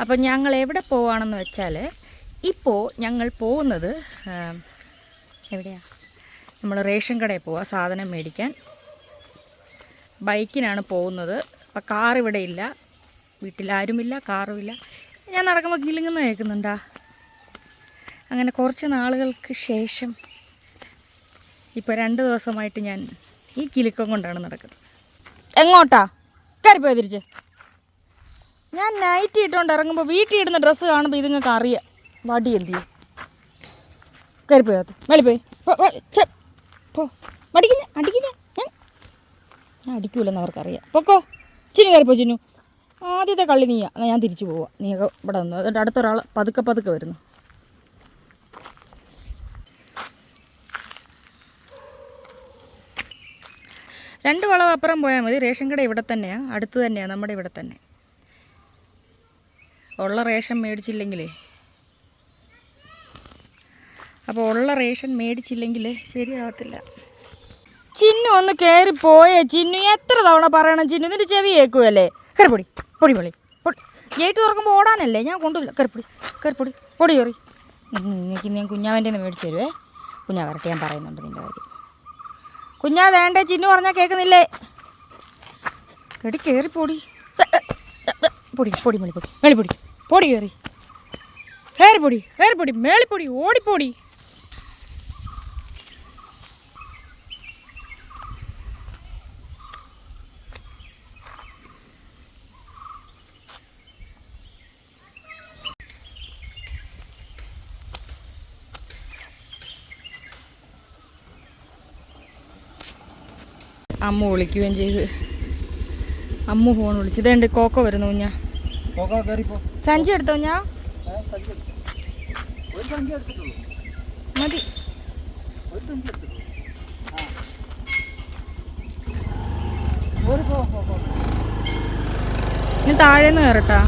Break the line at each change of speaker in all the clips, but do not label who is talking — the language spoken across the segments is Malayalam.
അപ്പം ഞങ്ങൾ എവിടെ പോവാണെന്ന് വെച്ചാൽ ഇപ്പോൾ ഞങ്ങൾ പോകുന്നത് എവിടെയാണ് നമ്മൾ റേഷൻ കടയിൽ പോവാം സാധനം മേടിക്കാൻ. ബൈക്കിനാണ് പോകുന്നത്. അപ്പോൾ കാർ ഇവിടെ ഇല്ല. വീട്ടിലാരുമില്ല കാറുമില്ല ഞാൻ നടക്കുമ്പോൾ കിലുങ്ങുന്ന കേൾക്കുന്നുണ്ടാ? അങ്ങനെ കുറച്ച് നാളുകൾക്ക് ശേഷം ഇപ്പോൾ രണ്ട് ദിവസമായിട്ട് ഞാൻ ഈ കിലുക്കം കൊണ്ടാണ് നടക്കുന്നത്. എങ്ങോട്ടാ? കയറിപ്പോയി തിരിച്ച്? ഞാൻ നൈറ്റ് ഇട്ടുകൊണ്ട് ഇറങ്ങുമ്പോൾ വീട്ടിൽ ഇടുന്ന ഡ്രസ്സ് കാണുമ്പോൾ ഇതുങ്ങൾക്ക് അറിയാം. വടി എന്ത് ചെയ്യും? കരിപ്പോയാത്ത മടിക്കുന്ന അടിക്കുന്ന ഞാൻ അടിക്കൂലെന്ന് അവർക്കറിയാം. പൊക്കോ. ചിന്നു കയറിപ്പോ ചിന്നു. ആദ്യത്തെ കള്ളി നീയാ. എന്നാൽ ഞാൻ തിരിച്ചു പോവാം. നീ ഇവിടെ വന്നു. എന്നിട്ട് അടുത്തൊരാൾ പതുക്കെ പതുക്കെ വരുന്നു. രണ്ട് വളവ് അപ്പുറം പോയാൽ മതി. റേഷൻ കട ഇവിടെ തന്നെയാണ് അടുത്ത് തന്നെയാണ് നമ്മുടെ ഇവിടെ തന്നെ. ഉള്ള റേഷൻ മേടിച്ചില്ലെങ്കിലേ. അപ്പോൾ ഉള്ള റേഷൻ മേടിച്ചില്ലെങ്കിൽ ശരിയാവത്തില്ല. ചിന്നു ഒന്ന് കയറി പോയേ ചിന്നു. എത്ര തവണ പറയണം ചിന്നു? നിന്റെ ചെവി കേൾക്കുമല്ലേ കറിപ്പൊടി പൊടി പൊളി പൊടി. ഗേറ്റ് തുറക്കുമ്പോൾ ഓടാനല്ലേ? ഞാൻ കൊണ്ടുപോയില്ല കറിപ്പൊടി കറിപ്പൊടി പൊടി കയറി എനിക്ക് ഞാൻ കുഞ്ഞാവന്റെ നിന്ന് മേടിച്ച് തരുവേ. കുഞ്ഞാ വരട്ടെ ഞാൻ പറയുന്നുണ്ട് നിന്റെ കാര്യം. കുഞ്ഞാ വേണ്ടേ? ചിന്നു പറഞ്ഞാൽ കേൾക്കുന്നില്ലേ? കെടി കയറി പൊടി. പൊടി പൊടി മെളിപ്പൊടി മേളിപ്പൊടി പൊടി കയറി. കയറിപ്പൊടി പൊടി മേളിപ്പൊടി ഓടിപ്പൊടി. അമ്മ വിളിക്കുകയും ചെയ്ത്. അമ്മ ഫോൺ വിളിച്ചു. ഇതേണ്ട് കോക്ക വരുന്നു ഞാൻ
കോക്ക കയറിപ്പോ
സഞ്ചി എടുത്തോ
ഞാൻ?
മതി. ഇനി താഴേന്ന് കയറട്ടാ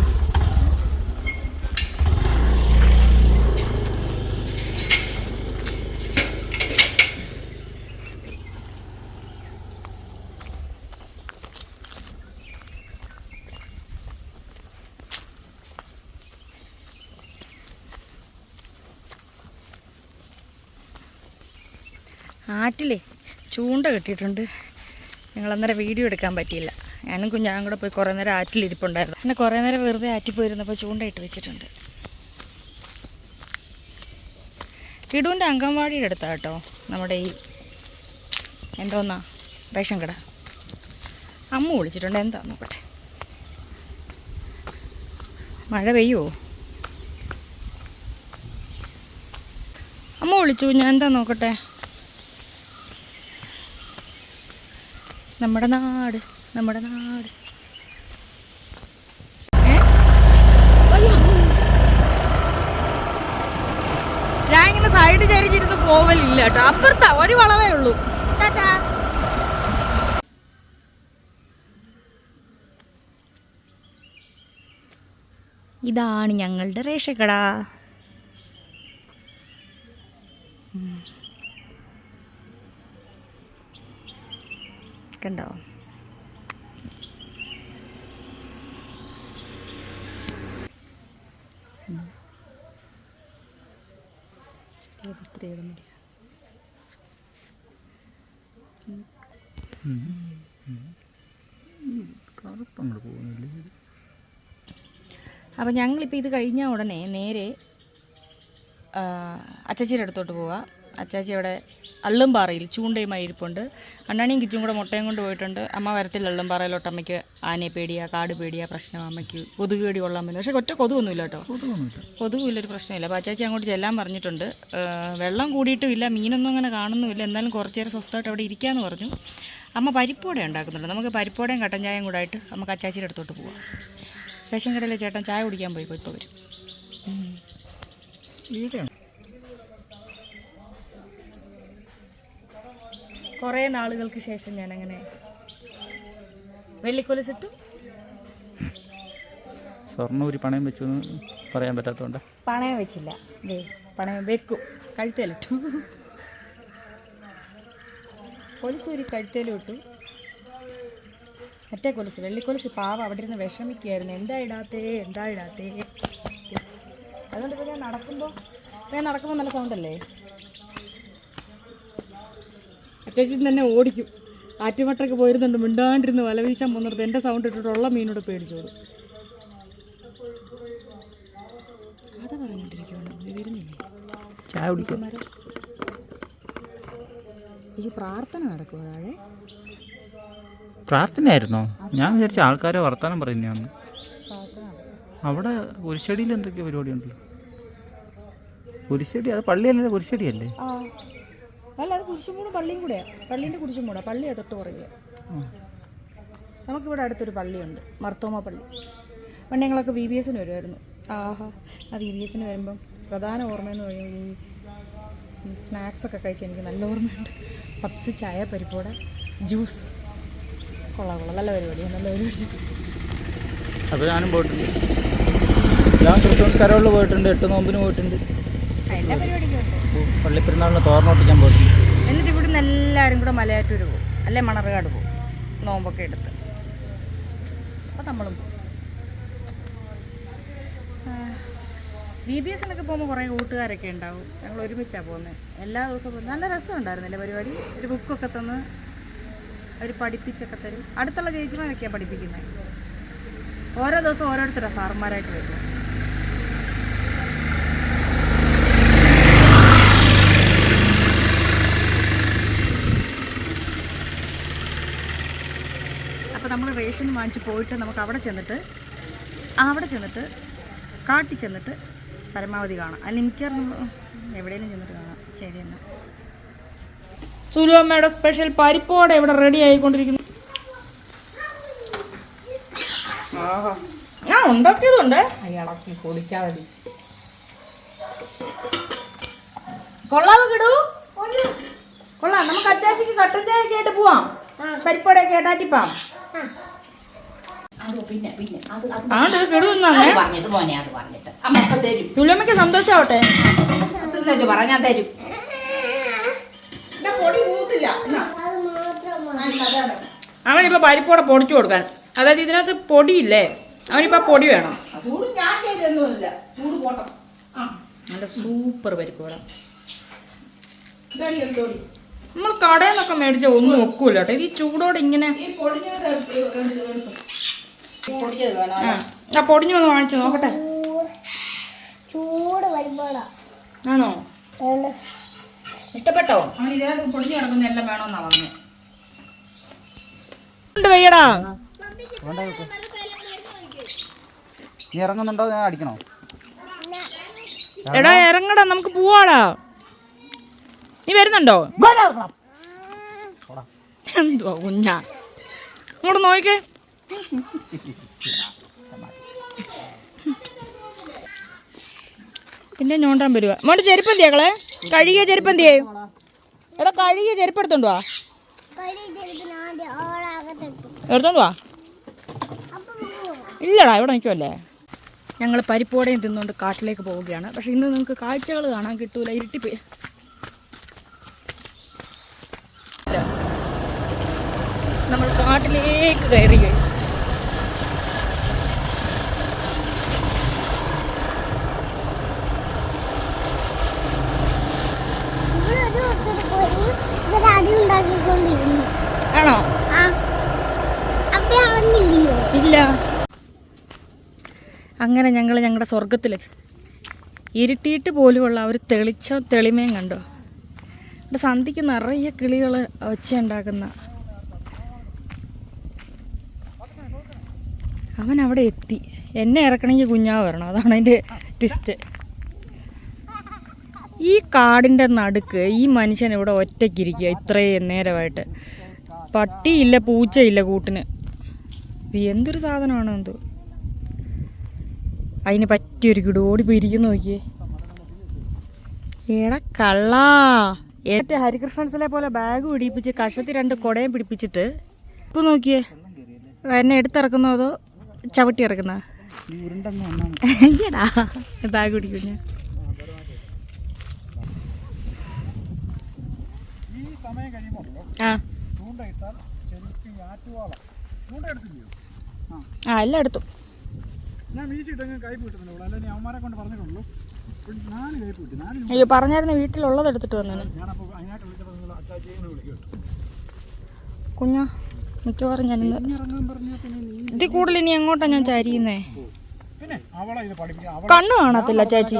ആറ്റിലേ ചൂണ്ട കെട്ടിയിട്ടുണ്ട്. ഞങ്ങളന്നേരം വീഡിയോ എടുക്കാൻ പറ്റിയില്ല. ഞാനും കുഞ്ഞാനും കൂടെ പോയി കുറേ നേരം ആറ്റിലിരിപ്പുണ്ടായിരുന്നു. പിന്നെ കുറേ നേരം വെറുതെ ആറ്റി പോയിരുന്നപ്പോൾ ചൂണ്ടയിട്ട് വെച്ചിട്ടുണ്ട്. കിടുവിന്റെ അംഗൻവാടിയുടെ അടുത്താ കേട്ടോ നമ്മുടെ ഈ എന്തോന്നാ റേഷൻ കട. അമ്മ വിളിച്ചിട്ടുണ്ട്. എന്താ നോക്കട്ടെ മഴ പെയ്യുമോ അമ്മ വിളിച്ചു. ഞാൻ എന്താ നോക്കട്ടെ? നമ്മുടെ നാട് നമ്മുടെ നാട്. ഞാൻ ഇങ്ങനെ സൈഡ് ചരിച്ചിരുന്ന് പോവലില്ല കേട്ടോ. അപ്പുറത്താ ഒരു വളവേ ഉള്ളൂ. ഇതാണ് ഞങ്ങളുടെ റേഷൻ കണ്ടോ
പോകുന്നില്ലേ
അപ്പോൾ ഞങ്ങളിപ്പോൾ ഇത് കഴിഞ്ഞ ഉടനെ നേരെ അച്ചാച്ചിയുടെ അടുത്തോട്ട് പോവുക അച്ചാച്ചി അവിടെ അള്ളുംപാറയിൽ ചൂണ്ടയുമായി ഇരിപ്പുണ്ട്. അണ്ണാണിയും കിച്ചും കൂടെ മുട്ടയും കൊണ്ട് പോയിട്ടുണ്ട്. അമ്മ വരത്തില്ല അള്ളുംപാറയിലോട്ട് അമ്മയ്ക്ക് ആനയെ പേടിയാ കാട് പേടിയാ പ്രശ്നം അമ്മയ്ക്ക് കൊതുക് പേടി കൊള്ളാൻ പറ്റും. പക്ഷേ ഒറ്റ കൊതുകൊന്നുമില്ല കേട്ടോ.
കൊതുകുമില്ല
ഒരു പ്രശ്നമില്ല. അപ്പോൾ അച്ചാച്ചി അങ്ങോട്ട് ചെല്ലാൻ പറഞ്ഞിട്ടുണ്ട്. വെള്ളം കൂടിയിട്ടും ഇല്ല മീനൊന്നും അങ്ങനെ കാണുന്നുമില്ല. എന്നാലും കുറച്ച് നേരം സ്വസ്ഥമായിട്ട് അവിടെ ഇരിക്കാന്ന് പറഞ്ഞു. അമ്മ പരിപ്പോടെ ഉണ്ടാക്കുന്നുണ്ട്. നമുക്ക് പരിപ്പോടെയും കട്ടൻ ചായയും കൂടെ ആയിട്ട് നമുക്ക് അച്ചാച്ചിയുടെ അടുത്തോട്ട് പോവാം. റേഷൻ കടയിലെ ചേട്ടൻ ചായ കുടിക്കാൻ പോയി ഇപ്പോൾ വരും. കുറേ നാളുകൾക്ക് ശേഷം ഞാനങ്ങനെ വെള്ളിക്കൊലസിട്ടു
സ്വർണ ഒരു പണയം വെച്ചു എന്ന് പറയാൻ പറ്റാത്തതുകൊണ്ട്.
പണയം വെച്ചില്ല. ദേ പണയം വെക്കും. കഴുത്തേലിട്ടു. പോലീസ് ഒരു കഴുത്തേലും ഇട്ടു മറ്റേ കൊലുസ് വെള്ളിക്കൊലുസ് പാവ അവിടെ ഇരുന്ന് വിഷമിക്കുകയായിരുന്നു. എന്താ ഇടാത്തേ എന്താ ഇടാത്തേ? അതുകൊണ്ട് ഞാൻ നടക്കുമ്പോൾ ഞാൻ നടക്കുമ്പോൾ നല്ല സൗണ്ടല്ലേ അത്യാവശ്യം തന്നെ ഓടിക്കും. ആറ്റുമട്ടൊക്കെ പോയിരുന്നുണ്ട് മിണ്ടാണ്ടിരുന്ന് വല വീശാൻ പോകുന്നിടത്ത് എന്റെ സൗണ്ട് ഇട്ടിട്ടുള്ള മീനോട് പേടിച്ചോളൂ. കഥ പറഞ്ഞിട്ടിരിക്കുകയാണ് പുള്ളി വരുന്നില്ലേ?
ചായ കുടിക്കും.
ഈ പ്രാർത്ഥന നടക്കുമോ താഴെ?
പ്രാർത്ഥനയായിരുന്നോ? ഞാൻ വിചാരിച്ച ആൾക്കാരെ വർത്താനം പറയുന്നതാണ്. അവിടെ കുരിശടിയിൽ എന്തൊക്കെ പരിപാടിയുണ്ടല്ലോ. കുരിശടി അത് പള്ളിയല്ലേ കുരിശടിയല്ലേ?
ആ. അല്ല അത് കുരിശുമൂട് പള്ളിയും കൂടെയാ. പള്ളീന്റെ കുരിശുമൂടാണ് പള്ളിയാണ് തൊട്ട് പുറകിൽ നമുക്കിവിടെ അടുത്തൊരു പള്ളിയുണ്ട്. മർത്തോമ പള്ളി. പണ്ട് ഞങ്ങളൊക്കെ വി ബി എസിന് വരുമായിരുന്നു ആഹാ. ആ വി ബി എസിന് വരുമ്പം പ്രധാന ഓർമ്മയെന്ന് പറയുമ്പോൾ ഈ സ്നാക്സ് ഒക്കെ കഴിച്ച് എനിക്ക് നല്ല ഓർമ്മയുണ്ട്. പപ്സ് ചായ പരിപ്പോട ജ്യൂസ് കൊള്ളാം കൊള്ളാം. നല്ല പരിപാടിയാണ് നല്ല പരിപാടി
അപ്പോൾ ഞാനും പോയിട്ടുണ്ട്. ഞാൻ ക്രിസ്ത്യൻ കരോളിൽ പോയിട്ടുണ്ട് എട്ട് നോമ്പിന് പോയിട്ടുണ്ട്.
എല്ലാ പരിപാടിക്കും ഉണ്ട്.
പള്ളിപ്പെരുന്നാളിന് തോർന്നോട്ടിക്കാൻ പോയി.
എന്നിട്ട് ഇവിടുന്ന് എല്ലാവരും കൂടെ മലയാറ്റൂർ പോകും. അല്ലെ മണർകാട് പോകും. നോമ്പൊക്കെ എടുത്ത്. അപ്പം നമ്മളും പോകും. ബി ബി എസിനൊക്കെ പോകുമ്പോൾ കുറേ കൂട്ടുകാരൊക്കെ ഉണ്ടാവും. ഞങ്ങൾ ഒരുമിച്ചാണ് പോകുന്നത് എല്ലാ ദിവസവും നല്ല രസം രസമുണ്ടായിരുന്നില്ലേ പരിപാടി? ഒരു ബുക്കൊക്കെ തന്ന് അവർ പഠിപ്പിച്ചൊക്കെ തരും. അടുത്തുള്ള ചേച്ചിമാരൊക്കെയാണ് പഠിപ്പിക്കുന്നത് ഓരോ ദിവസം ഓരോരുത്തരാണ് സാറന്മാരായിട്ട് വരുന്നത് നമ്മൾ റേഷൻ വാങ്ങിച്ച് പോയിട്ട് നമുക്ക് അവിടെ ചെന്നിട്ട് അവിടെ ചെന്നിട്ട് കാട്ടി ചെന്നിട്ട് പരമാവധി കാണാം. അല്ലെങ്കിൽ മിക്കവാറും എവിടെയെങ്കിലും ചെന്നിട്ട് കാണാം. ശരി എന്നാൽ സുലു അമ്മയുടെ സ്പെഷ്യൽ പരിപ്പോടെ ഇവിടെ റെഡി ആയിക്കൊണ്ടിരിക്കുന്നു. ആഹാ. ഞാൻ ഉണ്ടാക്കിയതുണ്ട്. ഇളക്കി കുടിക്കാതെ കൊള്ളാമോ കിടൂ? കൊള്ളാം. നമുക്ക് അച്ചാച്ചിക്ക് കട്ടൻ ചായ ഒക്കെ ആയിട്ട് പോവാം. പരിപ്പോടെയൊക്കെ ആയിട്ടാറ്റിപ്പാം
അത് പറഞ്ഞിട്ട് മോനെ അത് പറഞ്ഞിട്ട്. തരും.
തുലമ്മയ്ക്ക് സന്തോഷാവട്ടെ.
തിന്നു പറ ഞാൻ തരും. പൊടി കൂത്തില്ല.
അവനിപ്പോ പരിപ്പോടെ പൊടിച്ചു കൊടുക്കാൻ. അതായത് ഇതിനകത്ത് പൊടിയില്ലേ? അവനിപ്പോ പൊടി വേണം. നല്ല സൂപ്പർ പരിപ്പോട നമ്മൾ കടയിൽ നിന്നൊക്കെ മേടിച്ച ഒന്നും ഒക്കൂല കേട്ടോ. ഇത് ഈ ചൂടോടെ ഇങ്ങനെ ആ പൊടിഞ്ഞു ഒന്ന് വാങ്ങിച്ചു നോക്കട്ടെ.
ചൂട്
ആണോ? ഇഷ്ടപ്പെട്ടോ?
ഇതിനകത്ത് പൊടിഞ്ഞു കിടക്കുന്ന എല്ലാം വേണമെന്നാ പറഞ്ഞത്
വയ്യടാ.
നീ ഇറങ്ങുന്നുണ്ടോ? ഞാൻ അടിക്കണോ?
എടാ ഇറങ്ങടാ. നമുക്ക് പോവാടാ. നീ വരുന്നുണ്ടോ? എന്തുവാ കുഞ്ഞാ. അങ്ങോട്ട് നോക്കേ പിന്നെ ഞോണ്ടാൻ വരുക മോണ്ട് ചെരുപ്പന്തിയാക്കളെ കഴുകിയ ചെരുപ്പന്തിയേ? എടാ കഴുകിയ ചെരുപ്പ് വാ.
എടുത്തോണ്ടുവാ ചെറുപ്പിന് ആദ്യം ഓളാകത്തിട്ടു
എടുത്തോണ്ട് വാ. ഇല്ലടാ ഇവിടെ നിൽക്കുമല്ലേ ഞങ്ങൾ പരിപ്പോടെയും തിന്നുകൊണ്ട് കാട്ടിലേക്ക് പോവുകയാണ്. പക്ഷേ ഇന്ന് നിങ്ങൾക്ക് കാഴ്ചകൾ കാണാൻ കിട്ടൂല. ഇരുട്ടിപ്പോയി നമ്മൾ കാട്ടിലേക്ക് കയറി ഗൈസ് ആണോ? ഇല്ല. അങ്ങനെ ഞങ്ങൾ ഞങ്ങളുടെ സ്വർഗത്തിൽ ഇരുട്ടിയിട്ട് പോലുമുള്ള ഒരു തെളിച്ചം തെളിമയും കണ്ടോ? സന്ധിക്ക് നിറയെ കിളികൾ ഒച്ച ഉണ്ടാക്കുന്ന അവൻ അവിടെ എത്തി. എന്നെ ഇറക്കണമെങ്കിൽ കുഞ്ഞാവ് വരണം. അതാണ് അതിന്റെ ട്വിസ്റ്റ് ഈ കാടിന്റെ നടുക്ക് ഈ മനുഷ്യൻ ഇവിടെ ഒറ്റയ്ക്കിരിക്കുക ഇത്രയും നേരമായിട്ട്. പട്ടിയില്ല പൂച്ചയില്ല കൂട്ടിന്. എന്തൊരു സാധനമാണ് എന്തോ? അതിന് പറ്റിയൊരു കിടു. പോയി ഇരിക്കുന്നു നോക്കിയേ. എടാ കള്ളാ. ഏറ്റവും ഹരികൃഷ്ണൻസിലെ പോലെ ബാഗ് പിടിപ്പിച്ച് കഷത്തി രണ്ട് കുടയും പിടിപ്പിച്ചിട്ട് ഇപ്പം നോക്കിയേ. എന്നെ എടുത്തിറക്കുന്നോ അതോ ചവിട്ടി ഇറക്കുന്ന. ഞാൻ ആ. എല്ലാം എടുത്തു. അയ്യോ പറഞ്ഞായിരുന്നു വീട്ടിലുള്ളത് എടുത്തിട്ട്
വന്നു
കുഞ്ഞാ? മിക്കവാറും
നീ
ഇതിൽ കൂടുതൽ ഇനി എങ്ങോട്ടാ ഞാൻ ചരിയുന്നേ?
ഇത്
കണ്ണ് കാണത്തില്ല ചേച്ചി.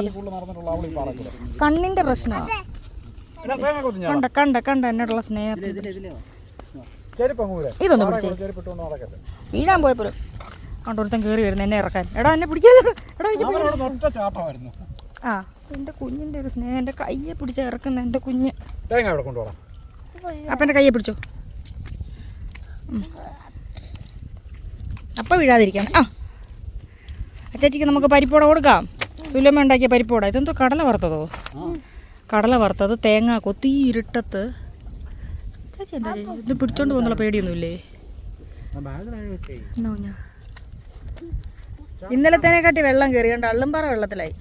കണ്ണിന്റെ പ്രശ്നമാണ് കണ്ട കണ്ട കണ്ട എന്നോടുള്ള സ്നേഹത്തിൽ ഇതൊന്ന് പിടിച്ചേ. വീഴാൻ പോയപ്പോ കണ്ടൊരുത്തൻ കേറി വരുന്നു എന്നെ ഇറക്കാൻ. എടാ എന്നെ പിടിക്കാലോ എടാ എനിക്ക് ആ എന്റെ കുഞ്ഞിന്റെ ഒരു സ്നേഹം എന്റെ കയ്യെ പിടിച്ച ഇറക്കുന്ന എന്റെ കുഞ്ഞ്.
അപ്പൊ എന്റെ കൊണ്ടുപോകാം
അപ്പം എന്റെ കയ്യെ പിടിച്ചോ. അപ്പം വീഴാതിരിക്കാൻ ആ. അച്ചാച്ചിക്ക് നമുക്ക് പരിപ്പോട കൊടുക്കാം. തുലമ്മ ഉണ്ടാക്കിയ പരിപ്പോട. ഇതെന്തോ കടല വറുത്തതോ? കടല വറുത്തത് തേങ്ങ കൊത്തി ഇരുട്ടത്ത് ചേച്ചി എന്താ ഇത് പിടിച്ചോണ്ട് പോകുന്നുള്ള പേടിയൊന്നുമില്ലേ? ഇന്നലെ തന്നെ ഇന്നലത്തേനെക്കാട്ടി വെള്ളം കയറി കണ്ട? അള്ളുംപാറ വെള്ളത്തിലായി.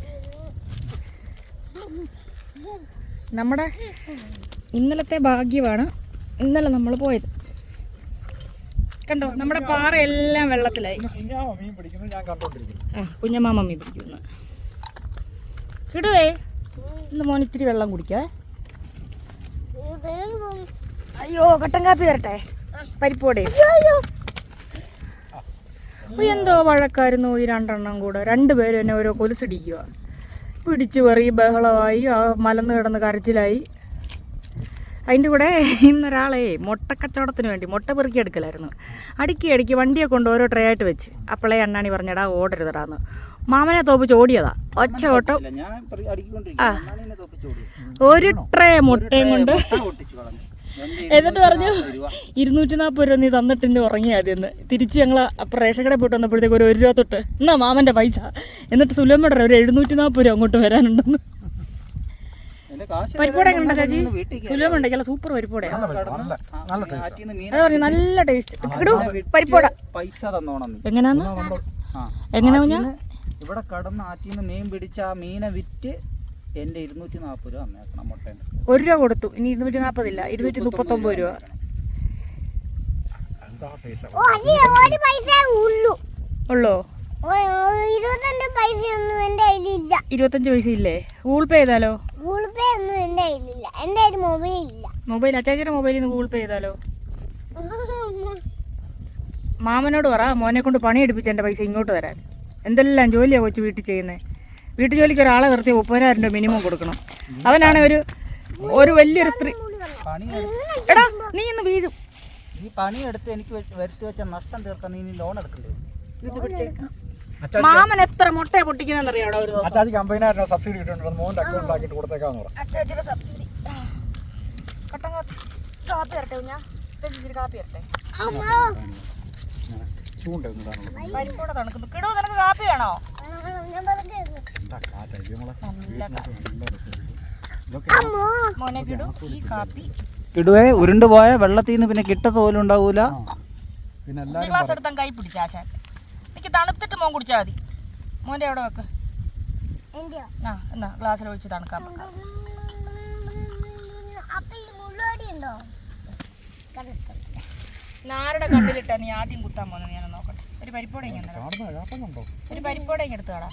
നമ്മുടെ ഇന്നലത്തെ ഭാഗ്യമാണ് ഇന്നലെ നമ്മൾ പോയത്. കണ്ടോ നമ്മുടെ പാറ എല്ലാം വെള്ളത്തിലായി
മീൻ
ആ കുഞ്ഞമ്മ മമ്മി പിടിക്കുന്നു. കിടുവേ ഇന്ന് മോൻ ഇത്തിരി വെള്ളം കുടിക്കേ. അയ്യോ കട്ടൻ കാപ്പി തരട്ടെ? പരിപ്പോടെ. എന്തോ വഴക്കായിരുന്നു ഈ രണ്ടെണ്ണം കൂടെ. രണ്ടുപേരും എന്നെ ഓരോ കൊലുസിടിക്കുക പിടിച്ചു പറി ബഹളമായി ആ മലന്ന് കിടന്ന് കരച്ചിലായി. അതിന്റെ കൂടെ ഇന്നൊരാളെ മുട്ടക്കച്ചവടത്തിന് വേണ്ടി മുട്ട പെറുക്കി എടുക്കലായിരുന്നു. അടുക്കി അടുക്കി വണ്ടിയെ കൊണ്ട് ഓരോ ട്രേ ആയിട്ട് വെച്ച്. അപ്പോളേ അണ്ണാണി പറഞ്ഞടാ ഓടരുതടാന്ന് മാമനെ തോപ്പിച്ച് ഓടിയതാ. ഒച്ച ഓട്ടം.
ആ.
ഒരു ട്രേ മുട്ടയും കൊണ്ട്. എന്നിട്ട് പറഞ്ഞു ഇരുന്നൂറ്റി നാൽപ്പത് രൂപ. നീ തന്നിട്ട് ഇന്ന് ഉറങ്ങി എന്ന്. തിരിച്ച് ഞങ്ങൾ അപ്പം റേഷൻ കടയിൽ പോയിട്ട് വന്നപ്പോഴത്തേക്ക് ഒരു ഒരു രൂപ തൊട്ട് എന്നാ മാമന്റെ പൈസ? എന്നിട്ട് സുലമ്മയുടെ ഒരു എഴുന്നൂറ്റി നാൽപ്പത് രൂപ അങ്ങോട്ട് വരാനുണ്ടെന്ന്. പരിപ്പോടെ എങ്ങനെ ചേച്ചി?
വീട്ടിൽ
സൂപ്പർ പരിപ്പോടയാ
നല്ല നല്ല ടേസ്റ്റ്
ആറ്റിന്ന് മീൻ
അത് പറഞ്ഞു നല്ല ടേസ്റ്റ് ഇടൂ പരിപ്പോട
പൈസ തന്നോണം
എങ്ങനെയാന്ന്? എങ്ങനെയാ ഞാൻ
ഇവിടെ കടന്ന് ആറ്റിന്ന് മീൻ പിടിച്ച ആ മീനെ വിറ്റ് എന്റെ ഇരുന്നൂറ്റി നാൽപ്പത് രൂപ അന്നേക്കണം മുട്ടേന്റെ
ഒരു രൂപ കൊടുത്തു. ഇനി ഇരുന്നൂറ്റി നാൽപ്പതില്ല ഇരുന്നൂറ്റി രൂപ.
ഓ ഒരു പൈസ ഉള്ളൂ? ഇരുപത്തഞ്ച് പൈസ ഒന്നും എന്റെ കയ്യിലില്ല.
ഇരുപത്തഞ്ച് പൈസ ഇല്ലേ ഗൂഗിൾ പേ ചെയ്താലോ?
ഗൂഗിൾ പേ ഒന്നും എന്റെ കയ്യിലില്ല. എന്റെ കയ്യിൽ മൊബൈൽ ഇല്ല
മൊബൈൽ അച്ചാച്ചിയുടെ മൊബൈലിൽ നിന്ന് ഗൂഗിൾ പേ ചെയ്താലോ? മാമനോട് പറ മോനെ കൊണ്ട് പണിയെടുപ്പിച്ച് എന്റെ പൈസ ഇങ്ങോട്ട് തരാൻ. എന്തെല്ലാം ജോലിയാ കൊച്ചു വീട്ടിൽ ചെയ്യുന്നത് വീട്ടു ജോലിക്ക് ഒരാളെ നിർത്തി മുപ്പതിനായിരം രൂപ മിനിമം കൊടുക്കണം. അവനാണ് ഒരു ഒരു വലിയൊരു സ്ത്രീ.
പണി
എടാ നീ ഇന്ന് വീഴും.
ഈ പണിയെടുത്ത് എനിക്ക് വരുത്തി വെച്ച നഷ്ടം തീർക്കാൻ നീ ലോൺ എടുക്കണ്ടേ?
ഇത് പിടിച്ചേക്കാം. മാമൻ എത്ര മുട്ട ഒരു
അമ്പതിനായിരം രൂപ സബ്സിഡി കിട്ടുന്നുണ്ട് മോന്റെ അക്കൗണ്ട് ആക്കിട്ട് കൊടുത്തേക്കാന്ന് പറ
അച്ചാച്ചിയുടെ സബ്സിഡി. കട്ടൻ കാപ്പി. ഞാൻ ഇച്ചിരി പരിപ്പോടെ തണുക്കുന്നു. കിടോ നിനക്ക് വേണോ? മോനെ കിടു ഈ കാപ്പി.
കിടുവേ ഉരുണ്ട് പോയ വെള്ളത്തിൽ നിന്ന് പിന്നെ കിട്ടത്ത് പോലും ഉണ്ടാവൂല.
പിന്നെ
കൈ പിടിച്ച എനിക്ക് തണുത്തിട്ട് മോൻ കുടിച്ചാൽ മതി. മോന്റെ എവിടെ വെക്ക്. ആ എന്നാ ഗ്ലാസ്സിൽ ഒഴിച്ച്
കണക്ക്
നാരുടെ കണ്ടിലിട്ട നീ ആദ്യം കുത്താൻ പോകുന്നത് ഞാൻ നോക്കട്ടെ. ഒരു പരിപ്പോടെ ഒരു പരിപ്പോടെ എടുത്തു കാടാ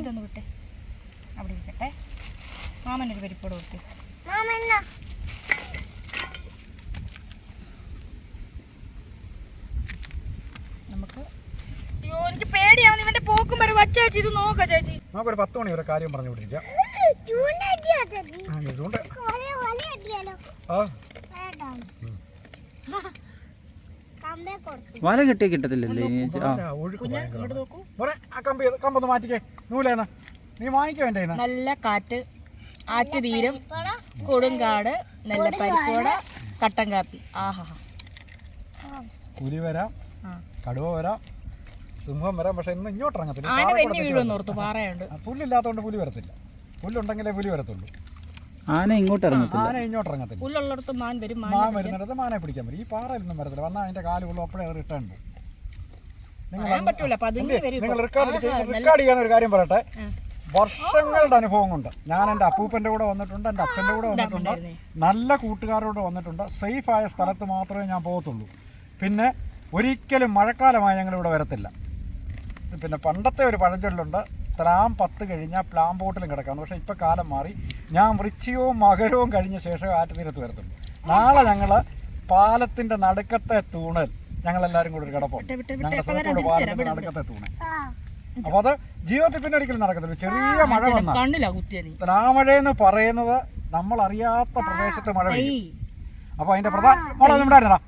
ഇതൊന്ന് വിട്ടെ. അവിടെ ഇരിക്കട്ടെ. മാമനൊരു പരിപ്പോടെ കൊടുത്തേ
മാമ എന്നാ
നമുക്ക് അയ്യോ എനിക്ക് പേടിയാവുന്നു ഇവന്റെ വച്ചാച്ചി ഇത് നോക്ക ചേച്ചി.
നമുക്കൊരു പത്ത് മണി വരെ കാര്യം പറഞ്ഞു വിട്ടിരിക്കാം
ചേച്ചി. വല
കിട്ടിയ കിട്ടത്തില്ലല്ലേ ചേച്ചി?
കമ്പൊന്ന് മാറ്റിക്കേ. നൂലേന്ന് നീ വാങ്ങിക്കോ എന്റെ.
നല്ല കാറ്റ്. ആറ്റ് തീരും. കൊടുങ്കാട് നല്ല പരിപ്പോട കട്ടൻ കാപ്പി. ആഹാ.
പുലി വരാം. കടുവ വരാം. സിംഹം വരാൻ പക്ഷെ ഇന്ന് ഇങ്ങോട്ട് ഇറങ്ങത്തില്ല. പുല്ലില്ലാത്തതുകൊണ്ട് പുലി വരത്തില്ല. പുല്ലുണ്ടെങ്കിലേ പുലി വരത്തുള്ളൂ.
ആന ഇങ്ങോട്ട് ഇറങ്ങത്തില്ല.
ആന ഇങ്ങോട്ട് ഇറങ്ങത്തില്ല.
പുല്ലുള്ളിടത്ത് മാൻ വരും മാൻ
വരുന്നിടത്ത് മാനെ പിടിക്കാൻ പറ്റും ഈ പാറയിലൊന്നും വരത്തില്ല. വന്നാൽ അതിന്റെ കാൽ കൊള്ളും അപ്പോഴേ റിട്ടേൺ പോകും നിങ്ങൾ റെക്കോർഡ് റെക്കോർഡ് ചെയ്യാൻ ഒരു കാര്യം പറയട്ടെ. വർഷങ്ങളുടെ അനുഭവം കൊണ്ട്. ഞാൻ എന്റെ അപ്പൂപ്പന്റെ കൂടെ വന്നിട്ടുണ്ട് എന്റെ അച്ഛന്റെ കൂടെ വന്നിട്ടുണ്ട്. നല്ല കൂട്ടുകാരോട് വന്നിട്ടുണ്ട്. സേഫ് ആയ സ്ഥലത്ത് മാത്രമേ ഞാൻ പോകത്തുള്ളൂ. പിന്നെ ഒരിക്കലും മഴക്കാലമായി ഞങ്ങൾ ഇവിടെ വരത്തില്ല. പിന്നെ പണ്ടത്തെ ഒരു പഴഞ്ചൊല്ലുണ്ട് ത്രാം പത്ത് കഴിഞ്ഞാൽ പ്ലാം ബോട്ടിലും കിടക്കാണ് പക്ഷേ ഇപ്പോൾ കാലം മാറി. ഞാൻ വൃശ്ചികവും മകരവും കഴിഞ്ഞ ശേഷം ആറ്റുതീരത്ത് വരത്തുള്ളൂ. നാളെ ഞങ്ങൾ പാലത്തിന്റെ നടുക്കത്തെ തൂണൽ ഞങ്ങളെല്ലാവരും കൂടി ഒരു കിടപ്പം ഞങ്ങളുടെ പാലത്തിന്റെ നടുക്കത്തെ തൂണൽ അപ്പോൾ അത് ജീവിതത്തിൽ പിന്നെ ഒരിക്കലും നടക്കത്തില്ല. ചെറിയ മഴ വന്നാൽ
ത്രാമഴ എന്ന്
ത്രാമഴയെന്ന് പറയുന്നത് നമ്മൾ അറിയാത്ത പ്രദേശത്ത് മഴ പെയ്യും. അപ്പോൾ അതിന്റെ പ്രധാന മോളെ ഉണ്ടായിരുന്നടാ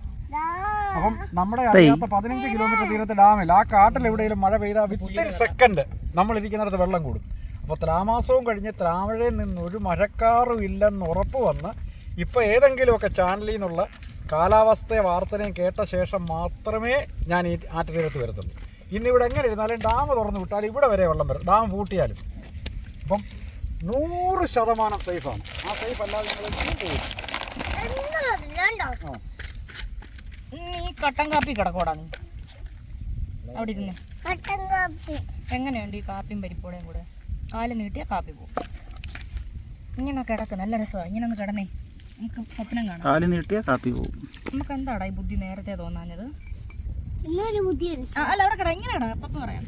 അപ്പം നമ്മുടെ അറിയാത്ത പതിനഞ്ച് കിലോമീറ്റർ തീരത്ത് ഡാമിൽ ആ കാട്ടിൽ എവിടെയെങ്കിലും മഴ പെയ്താൽ വിത്തിൻ സെക്കൻഡ് നമ്മൾ ഇരിക്കുന്നിടത്ത് വെള്ളം കൂടും. അപ്പോൾ ത്രാമാസവും കഴിഞ്ഞ് ത്രാമഴയിൽ നിന്ന് ഒരു മഴക്കാറും ഇല്ലെന്ന് ഉറപ്പ് വന്ന് ഇപ്പോൾ ഏതെങ്കിലുമൊക്കെ ചാനലിൽ നിന്നുള്ള കാലാവസ്ഥയെ വാർത്തനെയും കേട്ട ശേഷം മാത്രമേ ഞാൻ ഈ ആറ്റുതീരത്ത് വരുത്തുള്ളൂ. ഇന്നിവിടെ എങ്ങനെ ഇരുന്നാലും ഡാം തുറന്നു വിട്ടാൽ ഇവിടെ വരെ വെള്ളം വരും. ഡാം പൂട്ടിയാലും. അപ്പം നൂറ് ശതമാനം സേഫാണ് ആ സേഫ് അല്ലാതെ നിങ്ങൾ എങ്ങും പോകില്ല
എന്നോ
ആ
നീ കട്ടൻ കാപ്പി കിടക്കോടാ നീ. അവിടെ ഇരുന്ന്.
കട്ടൻ കാപ്പി.
എങ്ങനെയുണ്ട് ഈ കാപ്പിയും പരിപ്പോടയും കൂടെ? കാൽ നീട്ടിയാ കാപ്പി പോകും ഇങ്ങനെ കിടക്ക്. നല്ല രസമാണ് ഇങ്ങനെ ഒന്ന് കിടന്നേ. നമുക്ക് സ്വപ്നം കാണാം.
കാൽ നീട്ടിയാൽ കാപ്പി പോകും
നമുക്ക് എന്താടാ ഈ ബുദ്ധി നേരത്തെ തോന്നാഞ്ഞത്? അല്ല അവിടെ കിട. ഇങ്ങനെ കിട പപ്പ പറയാം.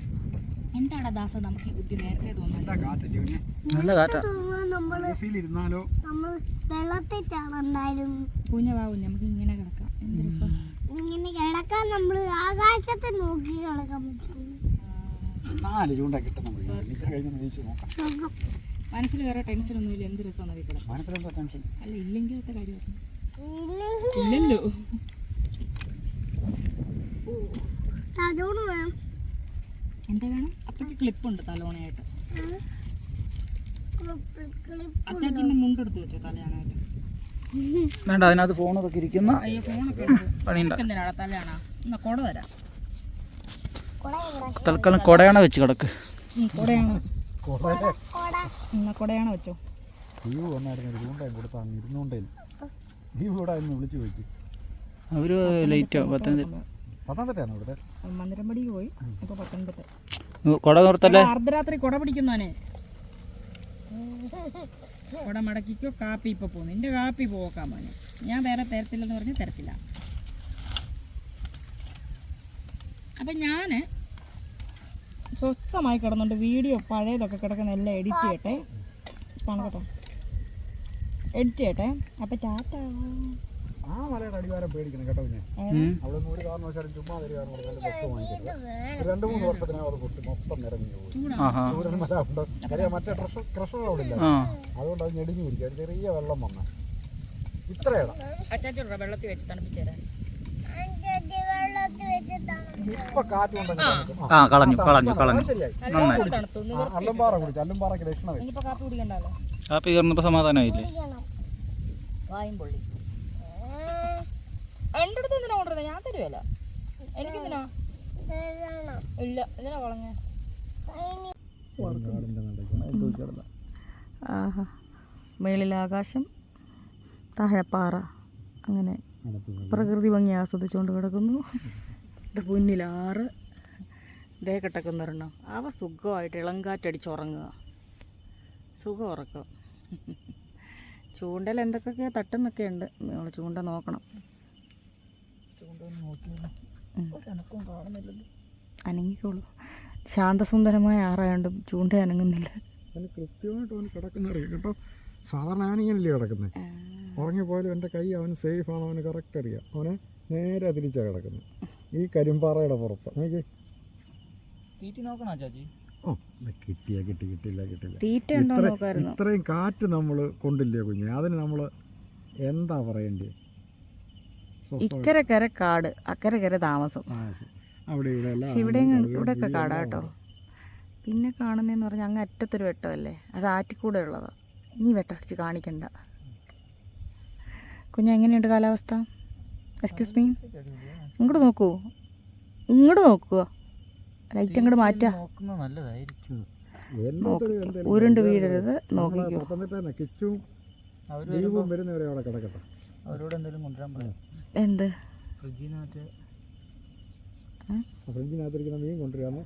എന്താടാ ദാസ നമുക്ക് ഈ ബുദ്ധി നേരത്തെ തോന്നാഞ്ഞത്
എന്താ കാറ്റ്
നല്ല കാറ്റാ.
തോന്നുന്നു നമ്മൾ
ഇരുന്നാലോ?
നമ്മൾ വെള്ളത്തിൽ ചാടണ്ടായിരുന്നു
കുഞ്ഞവാ കുഞ്ഞ്. നമുക്ക് ഇങ്ങനെ കിടക്കാം. എന്ത് രസം?
ഇങ്ങനെ കിടക്കാൻ നമ്മൾ ആകാശത്തെ നോക്കി കിടക്കാൻ പറ്റും.
നാല് ചൂണ്ട നോക്കാം.
മനസ്സിൽ വേറെ ടെൻഷൻ ഇല്ല എന്ത് രസമാണ്
മനസ്സിലെന്താ ടെൻഷൻ
അല്ല ഇല്ലെങ്കിൽ കാര്യം ഇല്ലല്ലോ.
തലോണ് വേണം.
എന്താ വേണം? അപ്പഴേക്ക് ക്ലിപ്പുണ്ട് തലോണയായിട്ട്. അത്യാവശ്യം മുണ്ടെടുത്ത് വെച്ചോ തലയാണായിട്ട്
വേണ്ട അതിനകത്ത് ഫോണൊക്കെ ഇരിക്കുന്ന.
അയ്യോ ഫോണൊക്കെ എടുത്ത്
തൽക്കാലം കൊടയണ വെച്ച് കിടക്ക്.
കൊടയാണ്. വെച്ചോ?
ലീവ് വന്നായിരുന്നു ചൂണ്ടയും ഇരുന്നുകൊണ്ടേ ലീവ് വിളിച്ചു ചോദിച്ചു
അവർ ലേറ്റ് ആവും. പത്തനംതിട്ട
പത്തനംതിട്ടയാണ് ഇവിടുത്തെ?
മന്ദിരമ്പടിക്ക് പോയി. ഇപ്പൊ പത്തനംതിട്ട.
കൊട നിർത്തല്ലേ?
എടാ, അർദ്ധരാത്രി കൊട പിടിക്കുന്നവനെ കൊട മടക്കിക്കോ കാപ്പി ഇപ്പൊ പോകുന്നു നിന്റെ കാപ്പി പോക്കാൻ മോനെ. ഞാൻ വേറെ തരത്തില്ലെന്ന് പറഞ്ഞ് തരത്തില്ല. അപ്പം ഞാൻ സ്വസ്ഥമായി കിടന്നുണ്ട്. വീഡിയോ പഴയതൊക്കെ കിടക്കുന്ന എല്ലാം എഡിറ്റ് ചെയ്യട്ടെ. കാണക്കട്ടെ എഡിറ്റ് ചെയ്യട്ടെ. അപ്പം ടാറ്റ.
ആ മലയുടെ അടിവാരം പേടിക്കണം കേട്ടോ പിന്നെ അവിടെ നിന്ന് ഒരു കാരണവശാലും ചുമ്മാ രണ്ട് മൂന്ന് കുട്ടി മൊത്തം നിരങ്ങി പോകും
ചൂടാ.
ആഹാ.
ചൂരൻ മല ഉണ്ട് അറിയാം മറ്റേ ക്രഷർ ക്രഷർ അവിടെ ഇല്ല.
ആ.
അതുകൊണ്ട് അത് ഞെടിഞ്ഞു പിടിക്കും ഒരു ചെറിയ വെള്ളം വന്ന. ഇത്രയാണ്
വെള്ളത്തിൽ വെച്ച് തണുപ്പിച്ചു തരാൻ
വെള്ളത്തിൽ വെച്ചിട്ടാണ്
ഇപ്പൊ കാറ്റ് കൊണ്ടങ്ങ് തണുക്കും. ആ,
ആ കളഞ്ഞു കളഞ്ഞു കളഞ്ഞു. നന്നായി.
കുടിച്ചു
കാപ്പി
കയറുന്നപ്പോൾ സമാധാനമായില്ലേ?
അടുത്ത് എന്തിനാ കൊണ്ടുവരുന്നത് ഞാൻ എനിക്കെന്തിനാ? ഇല്ല എന്തിനാ ആഹാ. മേളിലാകാശം താഴെപ്പാറ. അങ്ങനെ പ്രകൃതി ഭംഗി ആസ്വദിച്ചുകൊണ്ട് കിടക്കുന്നു. ഇത് മുന്നിലാറ് ദേ കിടക്കുന്നൊരെണ്ണം അവ സുഖമായിട്ട് ഇളങ്കാറ്റടിച്ചുറങ്ങുക സുഖം ഉറക്കം. ചൂണ്ടയിൽ എന്തൊക്കെയാണ് തട്ടുന്നൊക്കെ ഉണ്ട്. നമ്മൾ ചൂണ്ട നോക്കണം. അനങ്ങിക്കോളൂ. ശാന്തസുന്ദരമായ ആറായോണ്ടും ചൂണ്ട അനങ്ങുന്നില്ല.
കൃത്യമായിട്ട് അവന് കിടക്കുന്നറിയാം കേട്ടോ? സാധാരണ ഞാനിങ്ങനല്ലേ കിടക്കുന്നത് ഉറങ്ങിപ്പോയാലും എന്റെ കൈ അവന് സേഫ് ആണ് അവന് കറക്റ്റ് അറിയാം. അവന് നേരെ തിരിച്ചാണ് കിടക്കുന്നത് ഈ കരിമ്പാറയുടെ പുറത്ത്. നോക്കി
തീറ്റി നോക്കണോ ചാച്ചി?
ഓ കിട്ടിയ കിട്ടി കിട്ടില്ല കിട്ടില്ല
തീറ്റ ഉണ്ടോ നോക്കായിരുന്നു.
ഇത്രയും കാറ്റ് നമ്മൾ കൊണ്ടില്ലേ കുഞ്ഞ്? അതിന് നമ്മൾ എന്താ പറയണ്ടേ?
ഇക്കരക്കര കാട് അക്കരക്കര താമസം.
ആ, അവിടെ ഇവിടെ
ഇവിടെ
ഒക്കെ
ഇവിടെയൊക്കെ
കടുവയും
കാടാ
എല്ലാം
കേട്ടോ. പിന്നെ കാണുന്നതെന്ന് പറഞ്ഞാൽ അങ്ങ് അറ്റത്തൊരു വെട്ടമല്ലേ? അത് ആറ്റിക്കൂടെ ഉള്ളതാ. നീ വെട്ടടിച്ച് കാണിക്കണ്ട. കുഞ്ഞ എങ്ങനെയുണ്ട് കാലാവസ്ഥ? എക്സ്ക്യൂസ് മീ ഇങ്ങോട്ട് നോക്കൂ. ഇങ്ങോട്ട് നോക്കുക ലൈറ്റ് അങ്ങോട്ട് മാറ്റാ. ഉരുണ്ട്
വീടരുത്
നോക്കിക്കോ. എന്ത്?
ഫ്രിഡ്ജിനകത്ത്
ഫ്രിഡ്ജിനകത്തിരിക്കുന്ന മീൻ കൊണ്ടുവരാന്ന്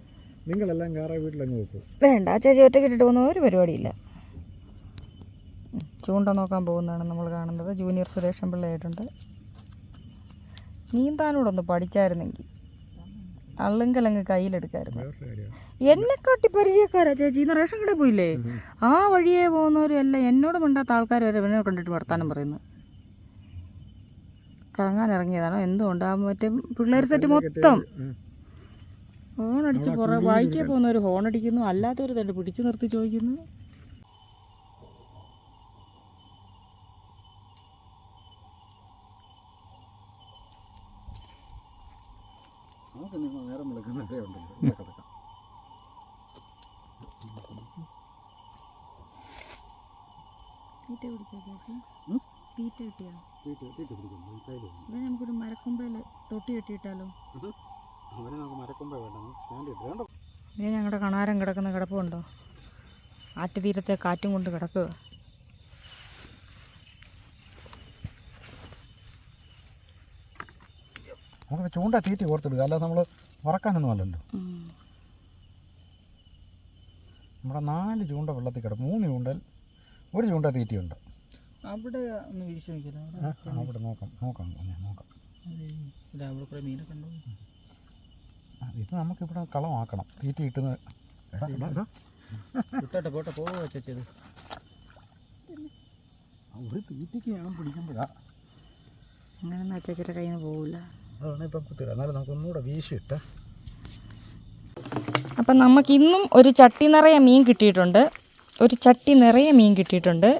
നിങ്ങളെല്ലാം കയറാൻ വീട്ടിലങ്ങ് വെക്കും.
വേണ്ട ചേച്ചി ഒറ്റ കിട്ടിട്ട് പോകുന്ന ഒരു പരിപാടിയില്ല. ചൂണ്ട നോക്കാൻ പോകുന്നതാണ് നമ്മൾ കാണുന്നത്. ജൂനിയർ സുരേഷൻ പിള്ളയായിട്ടുണ്ട്. നീന്താനോടൊന്ന് പഠിച്ചായിരുന്നെങ്കിൽ അള്ളുങ്കലങ്ങ് കയ്യിലെടുക്കായിരുന്നു.
എന്നെ കാട്ടി
എന്നെക്കാട്ടി പരിചയക്കാരാ ചേച്ചി. ഇന്ന് റേഷൻ കടയിൽ പോയില്ലേ? ആ വഴിയേ പോകുന്നവരും എല്ലാം എന്നോട് മിണ്ടാത്ത ആൾക്കാർ വരെ ഇവനെ കണ്ടിട്ട് വർത്താനം പറയുന്നു. കറങ്ങാൻ ഇറങ്ങിയതാണോ? എന്തുകൊണ്ട്? ആ മറ്റേ പിള്ളേർ സെറ്റ് മൊത്തം. ഹോൺ അടിച്ച് പുറ വായിക്കാൻ പോകുന്നവർ ഹോൺ അടിക്കുന്നു അല്ലാത്തവർ തന്നെ പിടിച്ചു നിർത്തി ചോദിക്കുന്നു.
നമുക്ക് നിങ്ങൾ നേരം വിളിക്കുന്നവരെ ഉണ്ടല്ലോ. ഇവിടെ കിടക്കാം.
തീറ്റ പിടിച്ചോ ചേച്ചി
ഉം?
തീറ്റ കിട്ടിയോ?
തീറ്റ തീറ്റ പിടിക്കുന്നു ഈ കയ്യിൽ വന്നു.
ഇവ നമുക്കൊരു മരക്കൊമ്പയിൽ തൊട്ടി കെട്ടിയിട്ടാലോ?
അവനെ നമുക്ക് മരക്കൊമ്പ വേണ്ട നമുക്ക് സ്റ്റാൻഡ് ഇട്ട് വേണ്ട.
ഇനി ഞങ്ങളുടെ കണാരം കിടക്കുന്ന കിടപ്പുണ്ടോ? ആറ്റുതീരത്തെ കാറ്റും കൊണ്ട് കിടക്കുക.
ചൂണ്ട തീറ്റി ഓർത്തിടുക അല്ലാതെ നമ്മൾ വറക്കാനൊന്നും അല്ലല്ലോ. നമ്മുടെ നാല് ചൂണ്ട വെള്ളത്തിൽ കിടക്കും. മൂന്ന് ചൂണ്ടൽ ഒരു ചൂണ്ട തീറ്റിയുണ്ട്
അവിടെ ഒന്ന് വീഴ്ച
അവിടെ നോക്കാം. നോക്കാം ഞാൻ നോക്കാം.
അവിടെ കുറേ മീനൊക്കെ ഉണ്ടോ.
ആ, ഇത് നമുക്കിവിടെ കളമാക്കണം. തീറ്റ കിട്ടുന്ന എടാ, എടാ, എടാ.
വിട്ടോട്ടെ പോട്ടെ പോവാ ചേച്ചത്
ആ, ഒരു തീറ്റയ്ക്ക് ഞാൻ പിടിക്കുമ്പോഴാ.
അങ്ങനെ അച്ചാച്ചിയുടെ കയ്യിൽ നിന്ന് പോകില്ല
അതാണ് ഇപ്പം കുത്തുക എന്നാലും നമുക്ക് ഒന്നുകൂടെ വീശിയിട്ട്
അപ്പം നമുക്ക് ഇന്നും ഒരു ചട്ടി നിറയെ മീൻ കിട്ടിയിട്ടുണ്ട്. ഒരു ചട്ടി നിറയെ മീൻ കിട്ടിയിട്ടുണ്ട്.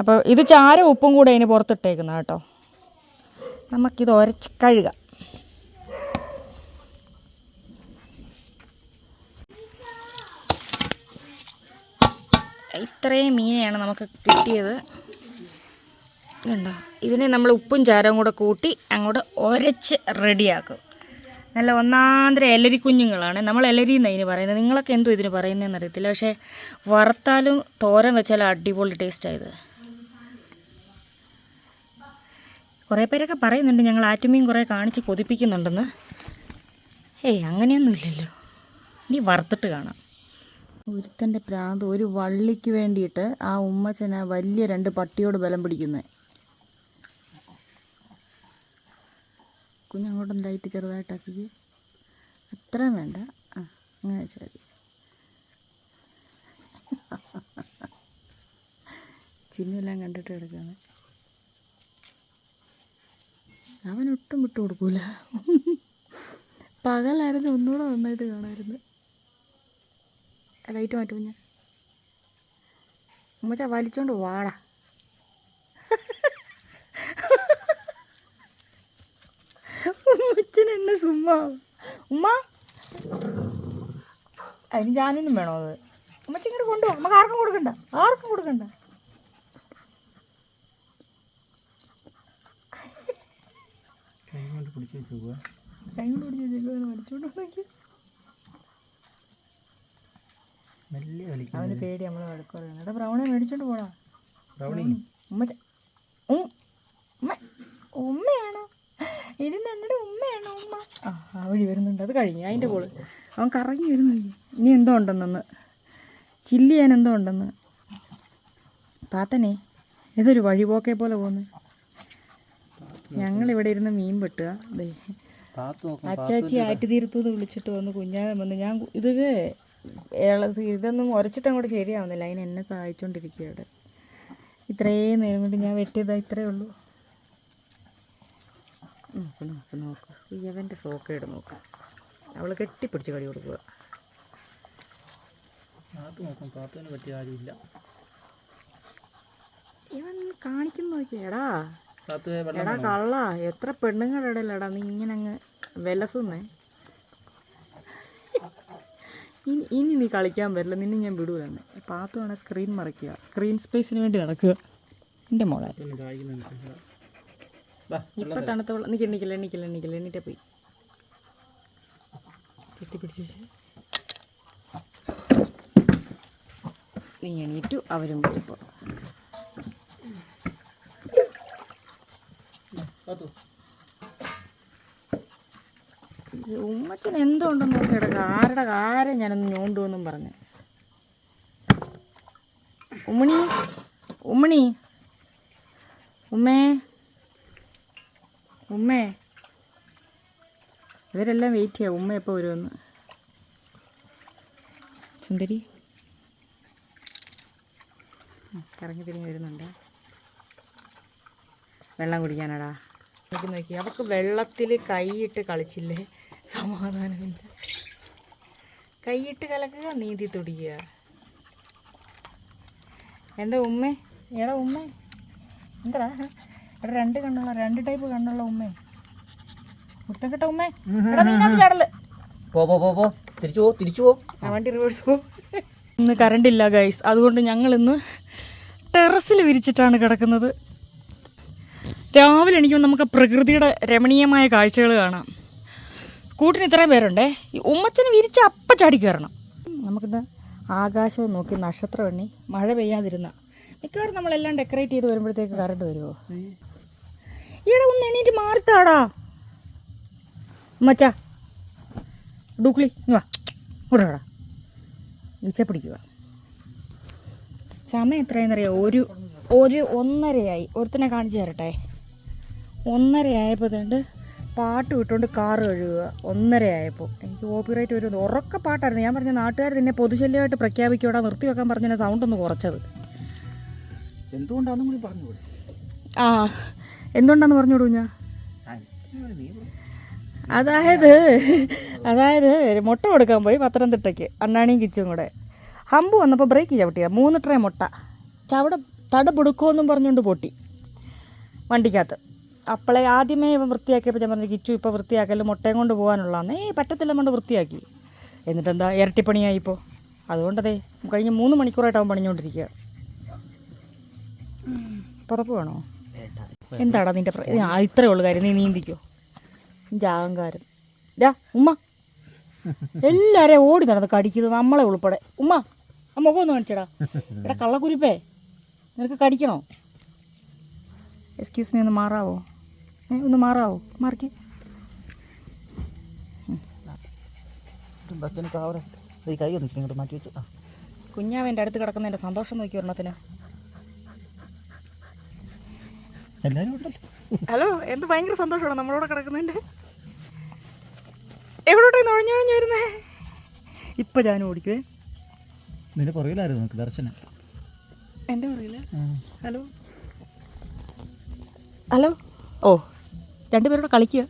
അപ്പോൾ ഇത് ചാര ഉപ്പും കൂടെ അതിന് പുറത്തിട്ടേക്കുന്ന കേട്ടോ. നമുക്കിത് ഒരച്ച് കഴുകാം. ഇത്രയും മീനെയാണ് നമുക്ക് കിട്ടിയത്. കണ്ടോ? ഇതിനെ നമ്മൾ ഉപ്പും ചാരവും കൂടെ കൂട്ടി അങ്ങോട്ട് ഒരച്ച് റെഡിയാക്കും. നല്ല ഒന്നാന്തര എലരി കുഞ്ഞുങ്ങളാണ്. നമ്മൾ എലരി എന്നാണ് ഇതിന് പറയുന്നത്? നിങ്ങളൊക്കെ എന്തോ ഇതിന് പറയുന്നതെന്ന് അറിയത്തില്ല. പക്ഷേ വറുത്താലും തോരൻ വെച്ചാലും അടിപൊളി ടേസ്റ്റായത് കുറേ പേരൊക്കെ പറയുന്നുണ്ട് ഞങ്ങൾ ആറ്റുമീൻ കുറേ കാണിച്ച് കൊതിപ്പിക്കുന്നുണ്ടെന്ന്. ഏയ് അങ്ങനെയൊന്നുമില്ലല്ലോ. നീ വറുത്തിട്ട് കാണാം. ഒരുത്തന്റെ പ്രാന്ത് ഒരു വള്ളിക്ക് വേണ്ടിയിട്ട് ആ ഉമ്മച്ചന വലിയ രണ്ട് പട്ടിയോട് ബലം പിടിക്കുന്നത് കുഞ്ഞങ്ങോട്ടും ലൈറ്റ് ചെറുതായിട്ടാക്കി അത്രയും വേണ്ട. ആ അങ്ങനെ വെച്ചാൽ മതി. ചിന്നെല്ലാം കണ്ടിട്ട് കിടക്കുകയാണ് അവൻ ഒട്ടും വിട്ടു കൊടുക്കൂല. പകലായിരുന്നു ഒന്നുകൂടെ നന്നായിട്ട് കാണായിരുന്നു ലൈറ്റ് മാറ്റും ഞാൻ ഉമ്മച്ച വലിച്ചോണ്ട് വാടാ. ഉമ്മച്ചൻ എന്നെ സുമ്മാ ഉമ്മ. അതിന് ഞാനൊന്നും വേണോ അത്? ഉമ്മച്ച ഇങ്ങോട്ട് കൊണ്ടുപോ നമുക്ക് ആർക്കും കൊടുക്കണ്ട. ആർക്കും കൊടുക്കണ്ട.
കൈ കൊണ്ട് പിടിച്ച് വെച്ച് പോവുക
കൈ കൊണ്ട് പിടിച്ച് വലിച്ചോണ്ട് നോക്കി അവന് പേടി നമ്മൾ വഴക്ക് പറയുന്നത് എടാ ബ്രൗണെ മേടിച്ചോണ്ട് പോടാ. ഉമ്മച്ച ഉമ്മ ഉമ്മയാണോ? ഇത് നമ്മുടെ ഉമ്മയാണോ ഉമ്മ? ആ ആ വഴി വരുന്നുണ്ട്. അത് കഴിഞ്ഞു. അതിന്റെ കോൾ. അവൻ കറങ്ങി വരുന്നില്ലേ ഇനി എന്തോ ഉണ്ടെന്നെന്ന്. ചില്ലി ഞാൻ എന്തോ ഉണ്ടെന്ന്. പാത്തനെ ഏതൊരു വഴിപോക്കെ പോലെ പോകുന്നു. ഞങ്ങളിവിടെ ഇരുന്ന് മീൻ വെട്ടുക. ദേ.
താത്ത് നോക്കും
അച്ചാച്ചി ആറ്റുതീരത്തുനിന്ന് വിളിച്ചിട്ട് വന്ന് കുഞ്ഞാൻ വന്ന് ഞാൻ ഇത് ഇതൊന്നും ഉരച്ചിട്ട് അങ്ങോട്ട് ശരിയാവുന്നില്ല. അതിന് എന്നെ സഹായിച്ചുകൊണ്ടിരിക്കുക അവിടെ ഇത്രയും നേരം കൊണ്ട് ഞാൻ വെട്ടിയതാ ഇത്രയേ ഉള്ളൂ. നോക്ക് നോക്ക് നോക്ക്. ഇവന്റെ സോക്കേട് നോക്ക്. അവൾ കെട്ടിപ്പിടിച്ച് കടി കൊടുക്കുക.
നോക്കും പറ്റിയ
ഇവൻ കാണിക്കുന്നു നോക്കിയ എടാ. കള്ള. എത്ര പെണ്ണുങ്ങളുടെ ഇടയിലടാ നീ ഇങ്ങനെ അങ്ങ് വിലസുന്നേ. ഇനി ഇനി നീ കളിക്കാൻ പറ്റില്ല നിന്നെ ഞാൻ വിടുകയാണ് പാത്തു വേണേൽ സ്ക്രീൻ മറയ്ക്കുക സ്ക്രീൻ സ്പേസിന് വേണ്ടി നടക്കുക. എന്റെ മോളെ. ഇപ്പം തണുത്ത വെള്ളം. നിൽക്കില്ല എണ്ണിക്കില്ല എണ്ണിക്കില്ല എണ്ണിക്കില്ല. എണ്ണീറ്റേ പോയി. കെട്ടിപ്പിടിച്ച് വെച്ച്. നീ എണീറ്റു അവരും ഈ ഉമ്മച്ചൻ എന്തുണ്ടെന്ന് നോക്കി കിടക്കുക ആരുടെ കാര്യം ഞാനൊന്ന് ഞോണ്ടുവെന്നും പറഞ്ഞു. ഉമ്മണി? ഉമ്മണി? ഉമ്മേ? ഉമ്മേ. ഇവരെല്ലാം വെയിറ്റ് ചെയ്യാം. ഉമ്മ എപ്പോൾ വരുമെന്ന്. സുന്ദരി. കറങ്ങി തിരിഞ്ഞ് വരുന്നുണ്ട്. വെള്ളം കുടിക്കാനാടാ. നോക്കി നോക്കി. അവൾക്ക് വെള്ളത്തിൽ കൈയിട്ട് കളിച്ചില്ലേ? സമാധാനമില്ല. കൈയിട്ട് കലക്കുക നീന്തി തുടിക്കുക. എന്റെ ഉമ്മേ? എടാ ഉമ്മേ. എന്താടാ? രണ്ട് കണ്ണുള്ള രണ്ട് ടൈപ്പ് കണ്ണുള്ള ഉമ്മേ. മുത്തക്കെട്ട ഉമ്മേ. ചാടൽ.
പോ പോ പോ പോ. തിരിച്ചു പോ തിരിച്ചു പോ.
വണ്ടി റിവേഴ്സ് പോ. ഇന്ന് കറണ്ട് ഇല്ല ഗൈസ് അതുകൊണ്ട് ഞങ്ങൾ ഇന്ന് ടെറസിൽ വിരിച്ചിട്ടാണ് കിടക്കുന്നത്. രാവിലെ എനിക്ക് നമുക്ക് പ്രകൃതിയുടെ രമണീയമായ കാഴ്ചകൾ കാണാം. കൂട്ടിന് ഇത്രയും പേരുണ്ടേ. ഈ ഉമ്മച്ചന് വിരിച്ച് അപ്പ ചാടി കയറണം. നമുക്കിന്ന് ആകാശവും നോക്കി നക്ഷത്രം എണ്ണി മഴ പെയ്യാതിരുന്ന. മിക്കവാറും നമ്മളെല്ലാം ഡെക്കറേറ്റ് ചെയ്ത് വരുമ്പോഴത്തേക്ക് കറണ്ട് വരുമോ ഈടെ ഒന്ന് എണീറ്റ് മാറിത്താടാ. മച്ചാ ഡൂക്ലി വാ. ഇവിടെടാ ഈച്ച പിടിക്കുക. സമയം എത്രയെന്നറിയാം ഒരു ഒരു ഒന്നരയായി. ഒരുത്തനെ കാണിച്ചു തരട്ടെ. ഒന്നരയായപ്പോൾ തന്നെ പാട്ട് വിട്ടുകൊണ്ട് കാറ് കഴുകുക. ഒന്നരയായപ്പോൾ എനിക്ക് കോപ്പിറൈറ്റ് വരുന്നത് ഉറക്ക പാട്ടായിരുന്നു. ഞാൻ പറഞ്ഞ നാട്ടുകാർ നിന്നെ പൊതുശല്യമായിട്ട് പ്രഖ്യാപിക്കൂടാ നിർത്തി വെക്കാൻ പറഞ്ഞ സൗണ്ട് ഒന്ന് കുറച്ചത്.
എന്തുകൊണ്ടാണെന്നും കൂടി പറഞ്ഞു
ആ എന്തുകൊണ്ടാന്ന് പറഞ്ഞോടൂ ഞാൻ അതായത് അതായത് മുട്ട കൊടുക്കാൻ പോയി പത്തനംതിട്ടയ്ക്ക് അണ്ണാണിയും കിച്ചും കൂടെ. ഹമ്പ് വന്നപ്പോൾ ബ്രേക്ക് ചവിട്ടിയ മൂന്ന് ട്രേ മുട്ട. ചവിട തട പൊടുക്കുമെന്നും പറഞ്ഞുകൊണ്ട് പൊട്ടി വണ്ടിക്കകത്ത്. അപ്പോളെ ആദ്യമേ ഇവൻ വൃത്തിയാക്കിയപ്പോൾ ഞാൻ പറഞ്ഞു കിച്ചു ഇപ്പോൾ വൃത്തിയാക്കൽ മുട്ടയും കൊണ്ട് പോകാനുള്ളതാണ് ഏയ് പറ്റത്തില്ല കൊണ്ട് വൃത്തിയാക്കി. എന്നിട്ടെന്താ ഇരട്ടിപ്പണിയായി ഇപ്പോൾ അതുകൊണ്ടതേ കഴിഞ്ഞ് മൂന്ന് മണിക്കൂറായിട്ട് അവൻ പണിഞ്ഞുകൊണ്ടിരിക്കുക പുറപ്പ് വേണോ? എന്താടാ നിന്റെ ഇത്രേ ഉള്ളു കാര്യം നീ നീന്തിക്കോ. നിന്റെ അഹങ്കാരം ഡാ ഉമ്മ. എല്ലാരെയും ഓടി നടന്ന് കടിക്കുന്നത് നമ്മളെ ഉൾപ്പെടെ. ഉമ്മ ആ മുഖം ഒന്ന് കാണിച്ചടാ. എടാ കള്ളക്കുരിപ്പേ നിനക്ക് കടിക്കണോ? എക്സ്ക്യൂസ് മീ ഒന്ന് മാറാവോ? ഏ ഒന്ന് മാറാവോ? മാറിക്ക്.
കുഞ്ഞാവ്
എന്റെ അടുത്ത് കിടക്കുന്നതിന്റെ സന്തോഷം നോക്കി ഒരെണ്ണത്തിന്? ഹലോ എന്ത് ഭയങ്കര സന്തോഷമാണ് നമ്മളോട് കിടക്കുന്നതിന്റെ? എവിടോട്ടെ നുഴഞ്ഞു നുഴഞ്ഞു വരുന്നേ? ഇപ്പം ഞാൻ ഓടിക്കേ
നിന്റെ പുറകിലായിരുന്നു നമുക്ക് ദർശനം.
എന്റെ പുറകിൽ? ഹലോ. ഹലോ. ഓ രണ്ടുപേരോട് കളിക്കുക.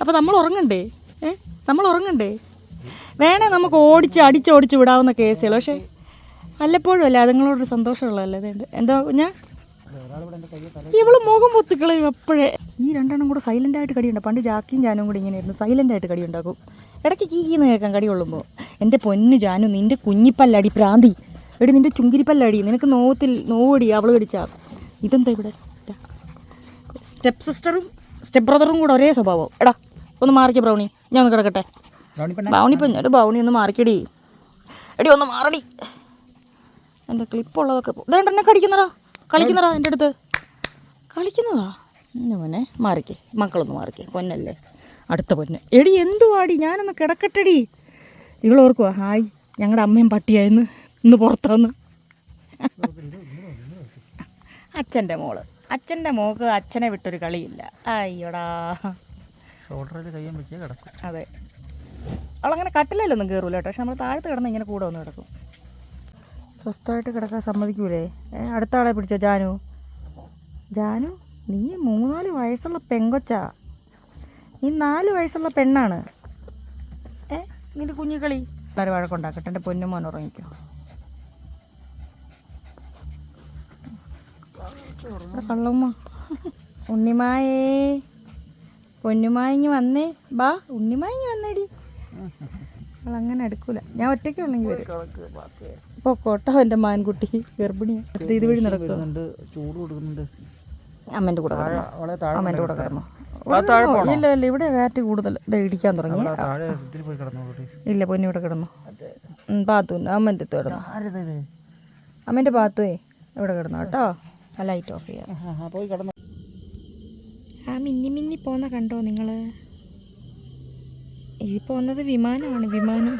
അപ്പോൾ നമ്മൾ ഉറങ്ങണ്ടേ? ഏ നമ്മൾ ഉറങ്ങണ്ടേ? വേണേ നമുക്ക് ഓടിച്ച് അടിച്ചോടിച്ച് വിടാവുന്ന കേസുകൾ പക്ഷേ വല്ലപ്പോഴും അല്ലേ അതുങ്ങളോടൊരു സന്തോഷമുള്ളതല്ലേ? അതുണ്ട് എന്താ ഞാൻ ഇവൾ മുഖം പൊത്തിക്കളയും എപ്പോഴേ? ഈ രണ്ടെണ്ണം കൂടെ സൈലന്റ് ആയിട്ട് കടിയുണ്ട്. പണ്ട് ജാക്കിയും ജാനും കൂടി ഇങ്ങനെയായിരുന്നു. സൈലന്റ് ആയിട്ട് കടി ഉണ്ടാക്കും. ഇടയ്ക്ക് കീന്ന് കേൾക്കാം കടി കൊള്ളുമ്പോൾ. എന്റെ പൊന്നു ജാനു നിന്റെ കുഞ്ഞിപ്പല്ലടി പ്രാന്തി. എടി നിന്റെ ചുങ്കിരിപ്പല്ലടി. നിനക്ക് നോവത്തിൽ നോവടി അവൾ കടിച്ചാ. ഇതെന്താ ഇവിടെ? സ്റ്റെപ്പ് സിസ്റ്ററും സ്റ്റെപ്പ് ബ്രദറും കൂടെ ഒരേ സ്വഭാവം. എടാ ഒന്ന് മാറിക്കെ ബ്രൗണി. ഞാൻ ഒന്ന് കിടക്കട്ടെ. ബൗണി ഒരു ബ്രൗണി ഒന്ന് മാറിക്കടി. എടി ഒന്ന് മാറടി. എന്റെ ക്ലിപ്പുള്ളതൊക്കെ ഇതേണ്ട എന്നെ കടിക്കുന്നടാ കളിക്കുന്നടാ എന്റെ അടുത്ത്? കളിക്കുന്നതാ? എന്റെ മോനെ മാറിക്കേ. മക്കളൊന്ന് മാറിക്കേ. പൊന്നല്ലേ. അടുത്ത പൊന്ന്. എടി എന്തുവാടി? ഞാനൊന്ന് കിടക്കട്ടെടി. ഇവളോർക്കുവാ ഹായ് ഞങ്ങളുടെ അമ്മയും പട്ടിയായിരുന്നു ഇന്ന്. പുറത്തുനിന്ന് അച്ഛന്റെ മോൾ. അച്ഛന്റെ മോക്ക് അച്ഛനെ വിട്ടൊരു കളിയില്ല. അയ്യോടാ. അതെ. അവളങ്ങനെ കട്ടിലല്ലൊന്നും കയറൂല കേട്ടോ. പക്ഷെ നമ്മൾ താഴത്ത് കിടന്ന് ഇങ്ങനെ കൂടെ ഒന്ന് കിടക്കും. സ്വസ്ഥമായിട്ട് കിടക്കാൻ സമ്മതിക്കൂലേ? അടുത്ത ആളെ പിടിച്ചോ ജാനു. ജാനു നീ മൂന്നാൽ വയസ്സുള്ള പെങ്കൊച്ചാ. നീ നാല് വയസ്സുള്ള പെണ്ണാണ്. ഏ നിന്റെ കുഞ്ഞുകളി എല്ലാവരും വഴക്കുണ്ടാക്കട്ടെ എന്റെ പൊന്നുമോൻ ഉറങ്ങിക്കോ. കള്ളമ്മ. ഉണ്ണിമായേ. പൊന്നുമായിങ്ങി വന്നേ. ബാ ഉണ്ണിമായിങ്ങി വന്നേടി. അങ്ങനെ എടുക്കൂല. ഞാൻ ഒറ്റയ്ക്ക് ഉള്ളെങ്കിൽ വരും. പൊക്കോട്ടോ എന്റെ മാൻകുട്ടി ഗർഭിണി. ഇത് വഴി
നടക്കുന്നുണ്ട് ചൂട് കൊടുക്കുന്നുണ്ട്.
അമ്മേന്റെ കൂടെ കിടന്നു അമ്മേന്റെ കൂടെ കിടന്നു ഇല്ല ഇല്ല ഇവിടെ കാറ്റ് കൂടുതൽ. ഇത് ഇടിക്കാൻ തുടങ്ങി. ഇല്ല പൊന്നു ഇവിടെ കിടന്നു. ബാത്തു അമ്മേന്റെ അടുത്ത് കിടന്നു.
അമ്മന്റെ
അമ്മേന്റെ പാത്തുവേ ഇവിടെ കിടന്നു കേട്ടോ. ആ ലൈറ്റ് ഓഫ് ചെയ്യാം.
ആ
മിന്നി മിന്നി പോന്ന കണ്ടോ നിങ്ങൾ ഈ പോന്നത് വിമാനമാണ് വിമാനം.